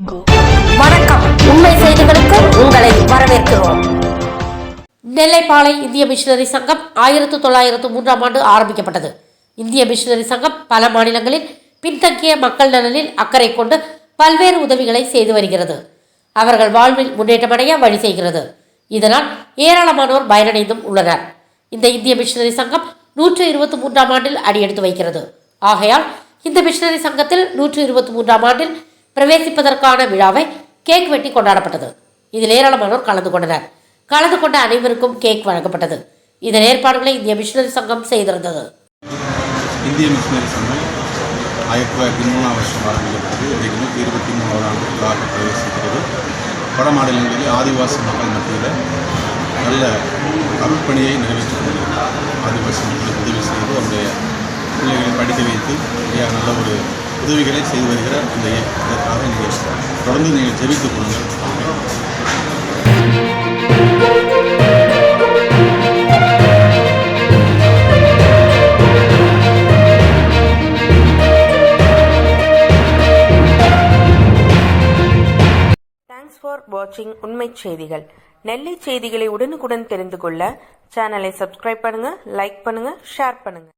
வணக்கம். உண்மை செய்திகளுக்கு உங்களை வரவேற்கிறோம். நெல்லைப்பாளை இந்திய மிஷினரி சங்கம் ஆயிரத்து தொள்ளாயிரத்து மூன்றாம் ஆண்டு ஆரம்பிக்கப்பட்டது. இந்திய மிஷினரி சங்கம் பல மாநிலங்களில் பின்தங்கிய மக்கள் நலனில் அக்கறை கொண்டு பல்வேறு உதவிகளை செய்து வருகிறது. அவர்கள் வாழ்வில் முன்னேற்றமடைய வழி செய்கிறது. இதனால் ஏராளமானோர் பயனடைந்தும் உள்ளனர். இந்த இந்திய மிஷினரி சங்கம் நூற்று இருபத்தி மூன்றாம் ஆண்டில் அடியெடுத்து வைக்கிறது. ஆகையால் இந்த மிஷினரி சங்கத்தில் நூற்று இருபத்தி மூன்றாம் ஆண்டில் பிரவேசிப்பதற்கான விழாவை கேக் வெட்டி கொண்டாடப்பட்டது. இதில் ஏராளமானோர் கலந்து கொண்டனர். கலந்து கொண்ட அனைவருக்கும் கேக் வழங்கப்பட்டது. இதன் ஏற்பாடுகளை இந்திய மிஷினரி சங்கம் செய்திருந்தது. இந்திய மிஷினரி சங்கம் ஆயிரத்தி தொள்ளாயிரத்தி மூணாம் வருஷம் ஆரம்பிக்கப்பட்டது. இன்றைக்கு இருபத்தி மூணாவது ஆண்டு விழாக பிரவேசிக்கிறது. வட மாநிலங்களில் ஆதிவாசி மக்கள் மத்தியில் நல்ல அருட்பணியை நிறைவேற்றிக் கொண்டிருக்கிறார். ஆதிவாசி மக்களுக்கு உதவி செய்து அவருடைய பிள்ளைகளை படிக்க வைத்து நல்ல ஒரு உதவிகளை செய்து வருகிற இந்த இதற்காக நீங்கள் தொடர்ந்து நீங்கள் தெரிவித்துக் கொள்ளுங்கள். தேங்க்ஸ் ஃபார் வாட்சிங் உண்மை செய்திகள். நெல்லை செய்திகளை உடனுக்குடன் தெரிந்து கொள்ள சேனலை சப்ஸ்கிரைப் பண்ணுங்க லைக் பண்ணுங்க ஷேர் பண்ணுங்க.